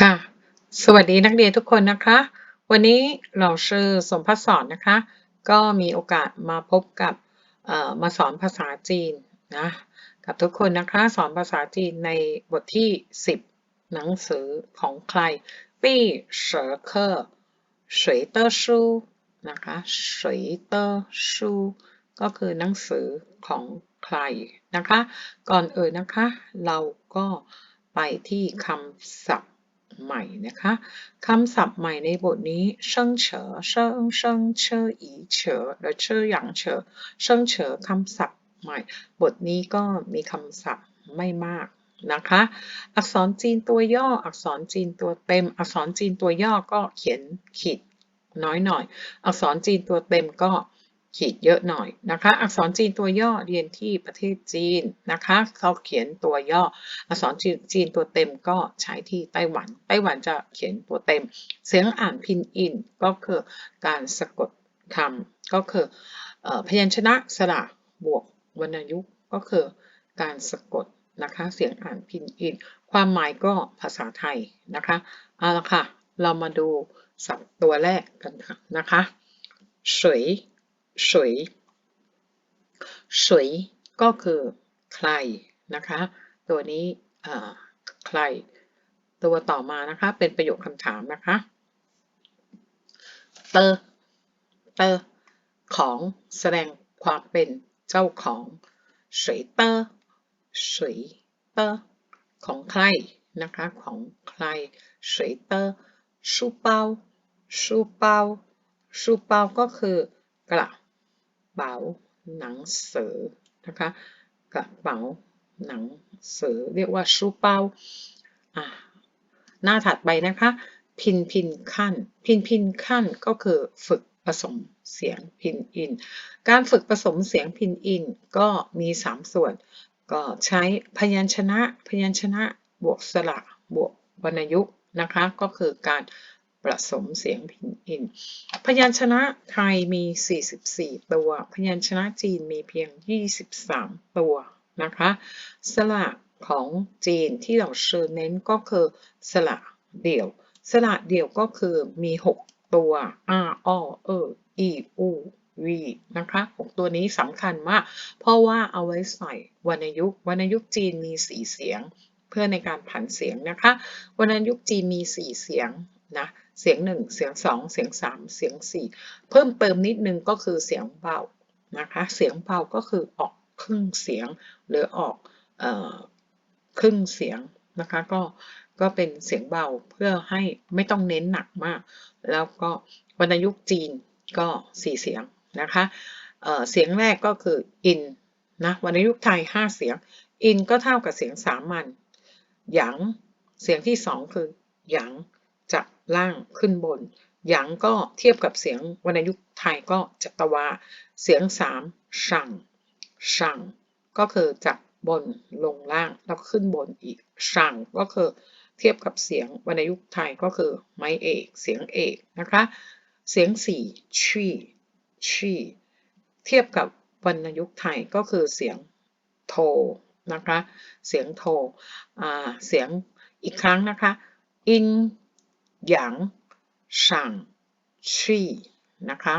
ค่ะ สวัสดีนักเรียนทุกคนนะคะ วันนี้เราชื่อสมพสอนนะคะ ก็มีโอกาสมาพบกับมาสอนภาษาจีนนะกับทุกคนนะคะสอนภาษาจีนในบทที่ 10 หนังสือของใครปี้เสอเคอร์สวยเตอร์ชูนะคะสวยเตอร์ชูก็คือหนังสือของใครนะคะ ก่อนเอ่ยนะคะ เราก็ไปที่คำศัพท์ ใหม่นะคะคำศัพท์ใหม่ในบทนี้เชิงเฉอเชิงเชิงเชออีเฉอและเชอหยางเฉอเชิงเฉอคำศัพท์ใหม่ บทนี้ก็มีคำศัพท์ไม่มากนะคะ อักษรจีนตัวย่อ อักษรจีนตัวเต็ม อักษรจีนตัวย่อก็เขียนขีดน้อยหน่อย อักษรจีนตัวเต็มก็ ขีดเยอะหน่อยนะคะ อักษรจีนตัวย่อเรียนที่ประเทศจีนนะคะเขาเขียนตัวย่อ อักษรจีนจีนตัวเต็มก็ใช้ที่ไต้หวัน ไต้หวันจะเขียนตัวเต็ม เสียงอ่านพินอินก็คือการสะกดคำก็คือออพยัญชนะสระบวกวรรณยุกต์ก็คือการสะกดนะคะเสียงอ่านพินอิน ความหมายก็ภาษาไทยนะคะเอาละค่ะ เรามาดูศัพท์ตัวแรกกันค่ะนะค สวยสวยก็คือใครนะคะ ตัวนี้ใคร ตัวต่อมานะคะเป็นประโยคคำถามนะคะเตอเตอของแสดงความเป็นเจ้าของสวยเตอสวยเตอของใครนะคะของใครสวยเตอชูเปาชูเปาชูเปาก็คือกระ เป๋าหนังสือนะคะกระเป๋าหนังสือเรียกว่าชูเป้าอะหน้าถัดไปนะคะ พินพินขั้น พินพินขั้นก็คือฝึกผสมเสียงพินอิน การฝึกผสมเสียงพินอินก็มี 3 ส่วน ก็ใช้พยัญชนะ พยัญชนะบวกสระบวกวรรณยุกต์นะคะ ก็คือการ ผสมเสียงพินอิน พยัญชนะไทยมี 44 ตัว พยัญชนะจีนมีเพียง 23 ตัวนะคะ สระของจีนที่เราเชิญเน้นก็คือสระเดี่ยว สระเดี่ยวก็คือมี 6 ตัว a o e i u v นะคะ6ตัวนี้สำคัญมาก เพราะว่าเอาไว้ใส่วรรณยุกต์วรรณยุกต์จีนมี 4 เสียง เพื่อในการผันเสียงนะคะวรรณยุกต์จีนมี 4 เสียง นะเสียง 1 เสียง 2 เสียง 3 เสียง 4 เพิ่มเติมนิดนึงก็คือเสียงเบานะคะเสียงเบาก็คือออกครึ่งเสียงหรือออกออครึ่งเสียงนะคะก็ก็เป็นเสียงเบาเพื่อให้ไม่ต้องเน้นหนักมาก แล้วก็วรรณยุกจีนก็สี่เสียงนะคะเเสียงแรกก็คืออินนะวรรณยุกไทยห้าเสียง อินก็เท่ากับเสียงสามัญหยางเสียงที่สองคือหยาง จากล่างขึ้นบน หยางก็เทียบกับเสียงวรรณยุกต์ไทยก็จัตวา เสียงสามช่างช่งก็คือจากบนลงล่างแล้วขึ้นบนอีกช่งก็คือเทียบกับเสียงวรรณยุกต์ไทยก็คือไม้เอกเสียงเอกนะคะ เสียงสี่ชี่ชี่เทียบกับวรรณยุกต์ไทยก็คือเสียงโทนะคะ เสียงโทเสียงอีกครั้งนะคะ อิน หยางช่างชี่นะคะ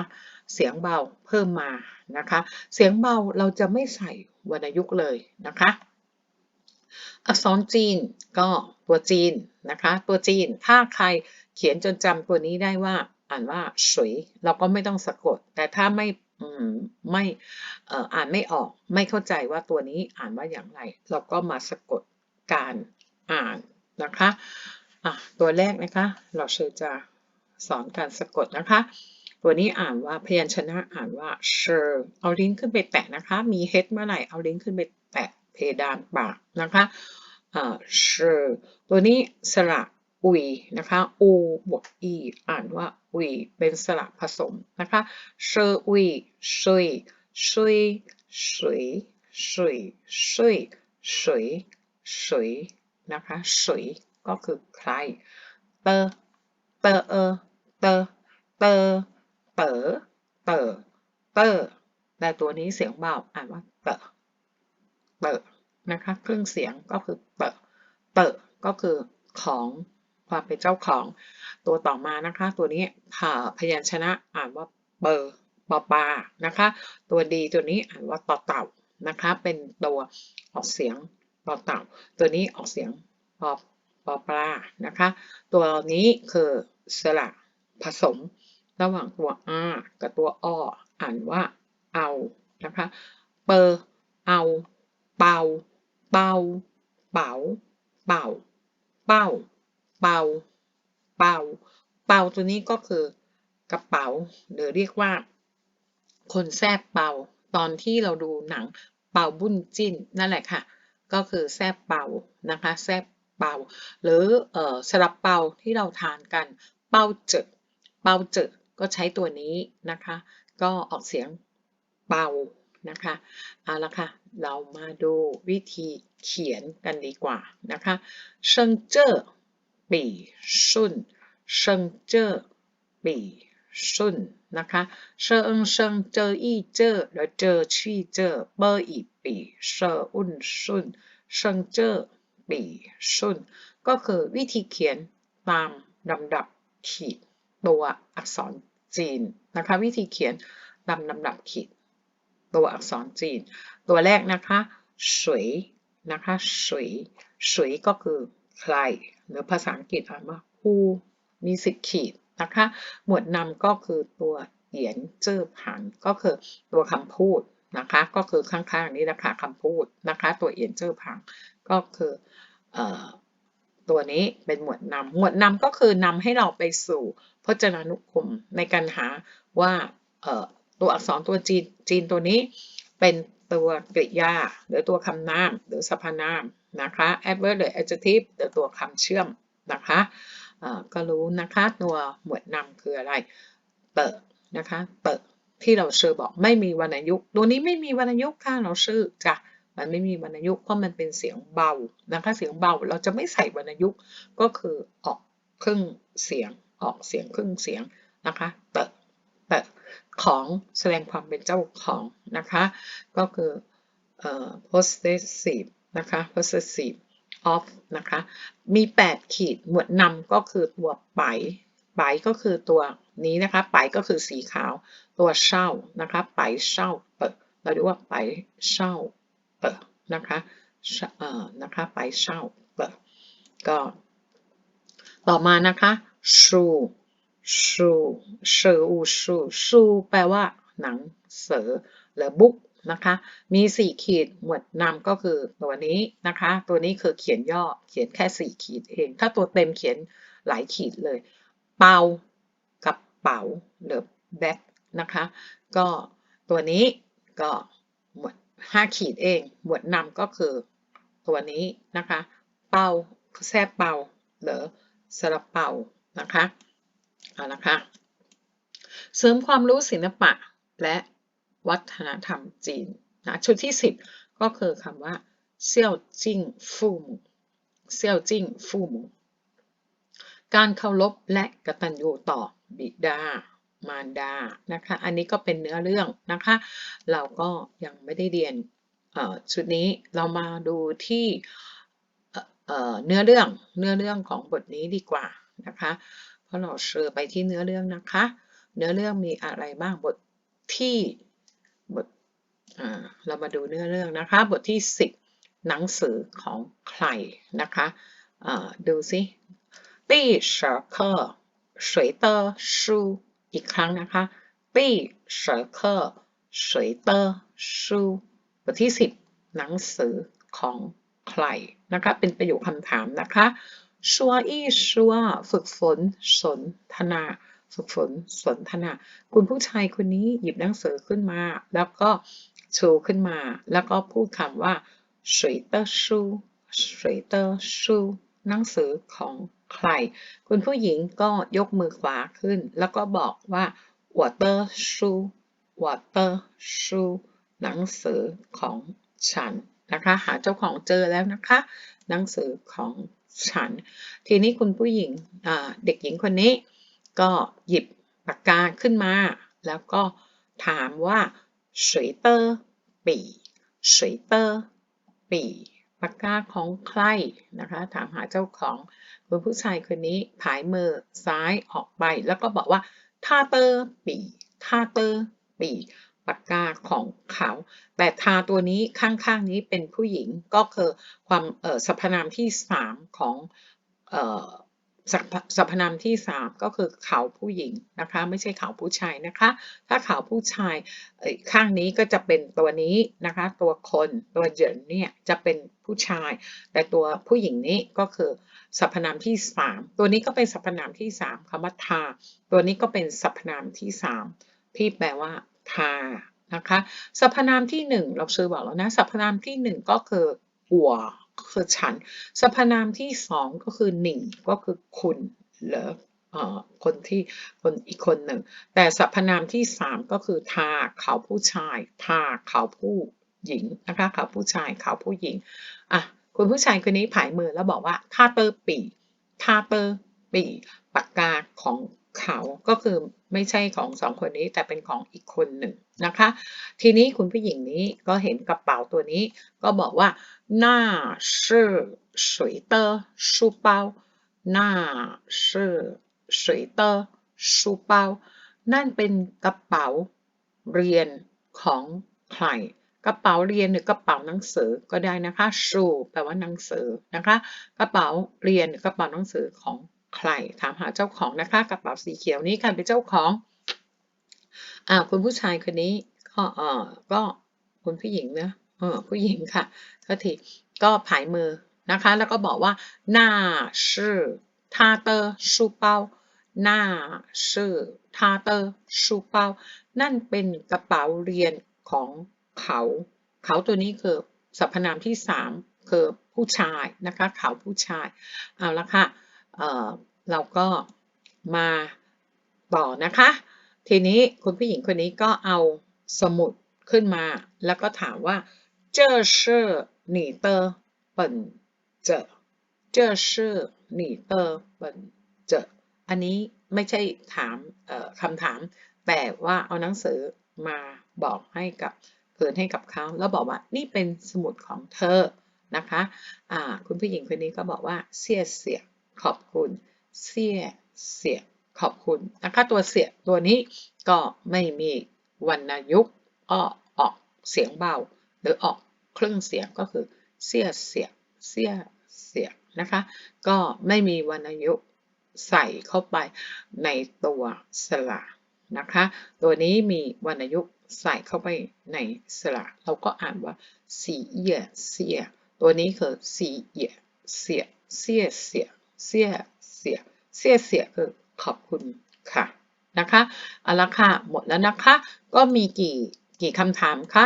เสียงเบาเพิ่มมานะคะ เสียงเบาเราจะไม่ใส่วรรณยุกต์เลยนะคะ อักษรจีนก็ตัวจีนนะคะ ตัวจีนถ้าใครเขียนจนจำตัวนี้ได้ว่าอ่านว่าสวยเราก็ไม่ต้องสะกด แต่ถ้าไม่ไม่อ่านไม่ออกไม่เข้าใจว่าตัวนี้อ่านว่าอย่างไร เราก็มาสะกดการอ่านนะคะะตัวแรกนะคะ เราเชิญจะสอนการสะกดนะคะ ตัวนี้อ่านว่าพยัญชนะอ่านว่า sure เอาลิ้นขึ้นไปแตะนะคะ มี head เมื่อไหร่เอาลิ้นขึ้นไปแตะเพดานปากนะคะอ่า sure ตัวนี้สระอุยนะคะอูบวกอีอ่านว่าอุยเป็นสระผสมนะคะเชออุยชุยชุยชุยชุยชุยชุยชุยนะคะชุย ก็คือใคร เตอเตอเอเตอเตอเตอเตอเตอแต่ตัวนี้เสียงเบาอ่านว่าเตอเตอนะคะครึ่งเสียงก็คือเตอเตอก็คือของความเป็นเจ้าของ ตัวต่อมานะคะ ตัวนี้ผ่าพยัญชนะอ่านว่าเบอร์ปอปานะคะ ตัวดีตัวนี้อ่านว่าต่อเต่านะคะ เป็นตัวออกเสียงต่อเต่า ตัวนี้ออกเสียงปอป อปลานะคะ ตัวนี้คือสระผสม ระหว่างตัว r กับตัวออ่านว่าเอานะคะเปอร์เอาเป่าเป่าเป๋าเป่าเป้าเป่าเป่าเป่าตัวนี้ก็คือกระเป๋าหรือเรียกว่า คนแซบเป่าตอนที่เราดูหนังเป่าบุญจิ้นนั่นแหละค่ะ ก็คือแซบเป่านะคะแซบ เปาหรือเอ่อสลับเปาที่เราทานกัน เปาเจอเปาเจอก็ใช้ตัวนี้นะคะ ก็ออกเสียงเปานะคะเอาละค่ะเรามาดูวิธีเขียนกันดีกว่านะคะเชิงเจอปีชุนเชิงเจอปีชุนนะคะเชิงเชิงเจออีเจอหรือเจอชี่เจอเบอร์อีปีเชออุ่นชุนเชิงเจอ ปีชุนก็คือวิธีเขียนตามลำดับขีดตัวอักษรจีนนะคะวิธีเขียนตามลำดับขีดตัวอักษรจีน ตัวแรกนะคะสวยนะคะสวยสวยก็คือใคร หรือภาษาอังกฤษอ่านว่า who มีสิบขีดนะคะ หมวดนำก็คือตัวเหยียนเจ้อผันก็คือตัวคำพูด นะคะ ก็คือข้างๆนี้นะคะคำพูดนะคะตัวเหยียนเจ้อผังก็คืออตัวนี้เป็นหมวดนำหมวดนำก็คือนำให้เราไปสู่พจนานุกรมในการหาว่าตัวอักษรตัวจีนจีนตัวนี้เป็นตัวกริยา หรือตัวคำนาม หรือสรรพนามนะคะ adverb หรือ adjective หรือตัวคำเชื่อมนะคะก็รู้นะคะตัวหมวดนำคืออะไร เตอนะคะ เตอ ที่เราชื่อบอกไม่มีวรรณยุกต์ตัวนี้ไม่มีวรรณยุกต์ค่ะเราชื่อจ้ะมันไม่มีวรรณยุกต์เพราะมันเป็นเสียงเบานะคะเสียงเบาเราจะไม่ใส่วรรณยุกต์ก็คือออกครึ่งเสียงออกเสียงครึ่งเสียงนะคะเตอเตอของแสดงความเป็นเจ้าของนะคะก็คือ possessive นะคะ possessive of นะคะมี 8 ขีดหมวดนำก็คือตัวไป ไปก็คือตัวนี้นะคะ ไปก็คือสีขาว ตัวเช่านะคะ ไปเช่าเปิดเราเรียกว่าไปเช่าเปิดนะคะเอ่อนะคะ ไปเช่าเปิดก็ต่อมานะคะชูชูชูอูชูชูแปลว่าหนังเสือหรือบุ๊กนะคะ มี 4 ขีดหมวดนำก็คือตัวนี้นะคะ ตัวนี้คือเขียนย่อเขียนแค่ 4 ขีดเอง ถ้าตัวเต็มเขียนหลายขีดเลย เปากับเป๋าหรือแบ็คนะคะ ก็ตัวนี้ก็หมวด5ขีดเอง หมวดนำก็คือตัวนี้นะคะ เปาแทบเปาหรือสลับเปานะคะเอาละค่ะเสริมความรู้ศิลปะและวัฒนธรรมจีนนะชุดที่ 10 ก็คือคำว่าเซี่ยวจิ้งฟู่มูเซี่ยวจิ้งฟู่มู การเคารพและกตัญญูต่อบิดามารดานะคะ อันนี้ก็เป็นเนื้อเรื่องนะคะ เราก็ยังไม่ได้เรียนชุดนี้เรามาดูที่เนื้อเรื่องเนื้อเรื่องของบทนี้ดีกว่านะคะ เพราะเราเชิญไปที่เนื้อเรื่องนะคะ เนื้อเรื่องมีอะไรบ้างบทที่บทเรามาดูเนื้อเรื่องนะคะ บทที่ 10 หนังสือของใครนะคะดูสิ ตี้เฉอเคอร์水的书อีกครั้งนะคะตี้เฉอเคอร์水的书บทที่ 10 หนังสือของใครนะคะ เป็นประโยคคำถามนะคะชัวอี้ชัวฝึกฝนสนทนา ฝึกฝนสนทนา คุณผู้ชายคนนี้หยิบหนังสือขึ้นมา แล้วก็ชูขึ้นมา แล้วก็พูดคำว่า水的书水的书 หนังสือของใคร คุณผู้หญิงก็ยกมือขวาขึ้น แล้วก็บอกว่า我的书我的书หนังสือของฉันนะคะ หาเจ้าของเจอแล้วนะคะ หนังสือของฉัน ทีนี้คุณผู้หญิงเด็กหญิงคนนี้ ก็หยิบปากกาขึ้นมา แล้วก็ถามว่า水的笔水的笔แ ปากกาของใครนะคะ ถามหาเจ้าของคุณผู้ชายคนนี้ผายมือซ้ายออกไป แล้วก็บอกว่าทาเตอร์ปีทาเตอร์ปีปากกาของเขา แต่ทาตัวนี้ข้างๆนี้เป็นผู้หญิงก็คือความเออสรรพนามที่สามของเออ สรรพนามที่สามก็คือเขาผู้หญิงนะคะไม่ใช่เขาผู้ชายนะคะ ถ้าเขาผู้ชายข้างนี้ก็จะเป็นตัวนี้นะคะ ตัวคนตัวเหยินเนี่ยจะเป็นผู้ชาย แต่ตัวผู้หญิงนี้ก็คือสรรพนามที่สามตัวนี้ก็เป็นสรรพนามที่สามคำว่าทา ตัวนี้ก็เป็นสรรพนามที่สามที่แปลว่าทานะคะสรรพนามที่หนึ่งเราซื้อบอกแล้วนะสรรพนามที่หนึ่งก็คือหัว คือฉัน สรรพนามที่สองก็คือหนิงก็คือคุณหรือเอ่อคนที่คนอีกคนหนึ่ง แต่สรรพนามที่สามก็คือทาเขาผู้ชาย ทาเขาผู้หญิงนะคะเขาผู้ชายเขาผู้หญิงอะคุณผู้ชายคนนี้ผายมือแล้วบอกว่าทาเตอร์ปีทาเตอร์ปีปากกาของ เขาก็คือไม่ใช่ของสองคนนี้แต่เป็นของอีกคนหนึ่งนะคะ ทีนี้คุณผู้หญิงนี้ก็เห็นกระเป๋าตัวนี้ ก็บอกว่าน่าชื่อสวยเตอร์ชูเปาน่าชื่อสวยเตอร์ชูเปานั่นเป็นกระเป๋าเรียนของใครกระเป๋าเรียนหรือกระเป๋าหนังสือก็ได้นะคะชูแปลว่าหนังสือนะคะ กระเป๋าเรียนหรือกระเป๋าหนังสือของ ใคร ถามหาเจ้าของนะคะ กระเป๋าสีเขียวนี้ใครเป็นเจ้าของอ่าคุณผู้ชายคนนี้ก็เออก็คุณผู้หญิงนะเออผู้หญิงค่ะก็ทีก็ผายมือนะคะ แล้วก็บอกว่าน่าชื่อ他的书包น่าชื่อ他的书包นั่นเป็นกระเป๋าเรียนของเขา เขาตัวนี้คือสรรพนามที่สามคือผู้ชายนะคะ เขาผู้ชาย เอาละค่ะ เอ่อเราก็มาต่อนะคะ ทีนี้คุณผู้หญิงคนนี้ก็เอาสมุดขึ้นมา แล้วก็ถามว่า这是你的本子这是你的本子อันนี้ไม่ใช่ถามเอ่อคำถาม แต่ว่าเอาหนังสือมาบอกให้กับเปิดให้กับเขาแล้วบอกว่านี่เป็นสมุดของเธอนะคะอ่าคุณผู้หญิงคนนี้ก็บอกว่าเสียเสีย ขอบคุณเสียเสียขอบคุณนะคะตัวเสียตัวนี้ก็ไม่มีวรรณยุกต์ก็ออกเสียงเบา หรือออกครึ่งเสียงก็คือเสียเสียเสียเสียนะคะก็ไม่มีวรรณยุกต์ใส่เข้าไปในตัวสระนะคะ ตัวนี้มีวรรณยุกต์ใส่เข้าไปในสระเราก็อ่านว่าสีเอียเสียตัวนี้คือสีเอียเสียเสียเสีย เสียเสียเสียเสียคือขอบคุณค่ะนะคะเอาละค่ะหมดแล้วนะคะ ก็มีกี่กี่คำถามคะ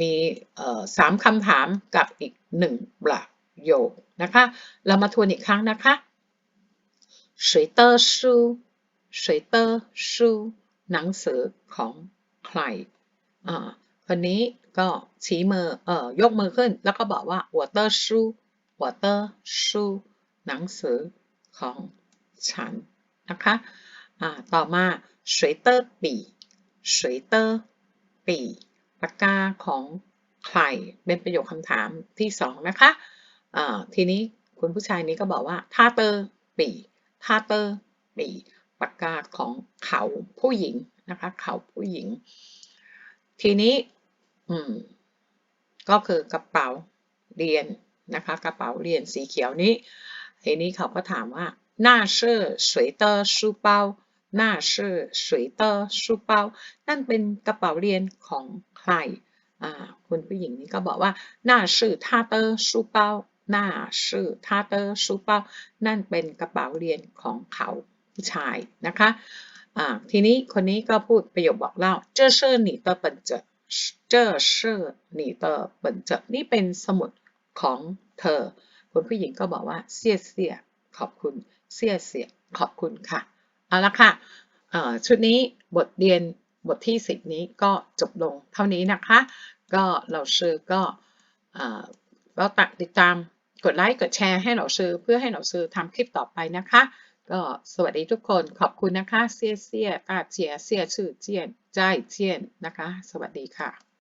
มีเอ่อสามคำถามกับอีกหนึ่งประโยคนะคะ เรามาทวนอีกครั้งนะคะ谁的书谁的书หนังสือของใครอ่าคนนี้ก็ชี้มือเอ่อยกมือขึ้น แล้วก็บอกว่า我的书我的书 หนังสือของฉันนะคะะต่อมาสวยเตอร์ปีสวยเตอร์ปีปากกาของใครเป็นประโยคคำถามที่สองนะคะะทีนี้คุณผู้ชายนี้ก็บอกว่าท่าเตอร์ปีท่าเตอร์ปีปากกาของเขาผู้หญิงนะคะเขาผู้หญิง ทีนี้ก็คือกระเป๋าเรียนนะคะกระเป๋าเรียนสีเขียวนี้ ทีนี้เขาก็ถามว่าหน้าเชื่อสวยเตอร์ซูเปาน้าเชื่อสวยเตอร์ซูเปานั่นเป็นกระเป๋าเรียนของใครคุณผู้หญิงนี้ก็บอกว่าหน้าชื่อท่าเตอร์ซูเปาน้าชื่อท่าเตอร์ซูเปานั่นเป็นกระเป๋าเรียนของเขาผู้ชายนะคะทีนี้คนนี้ก็พูดประโยคบอกเล่าเจ้าเชื่อหนีเตอร์เปินเจอเจ้าเชื่อหนีเตอร์เปินเจอนี่เป็นสมุดของเธอ คุณผู้หญิงก็บอกว่าเสียเสียขอบคุณเสียเสียขอบคุณค่ะ เอาละค่ะชุดนี้บทเรียนบทที่ 10 นี้ก็จบลงเท่านี้นะคะ ก็เราชื่อก็เอ่อก็ตักติดตามกดไลค์กดแชร์ให้เราซื้อเพื่อให้เราซื้อทำคลิปต่อไปนะคะ ก็สวัสดีทุกคนขอบคุณนะคะ เสียเสียตาเจียเสียชื่อเจียนใจเจียนนะคะ สวัสดีค่ะ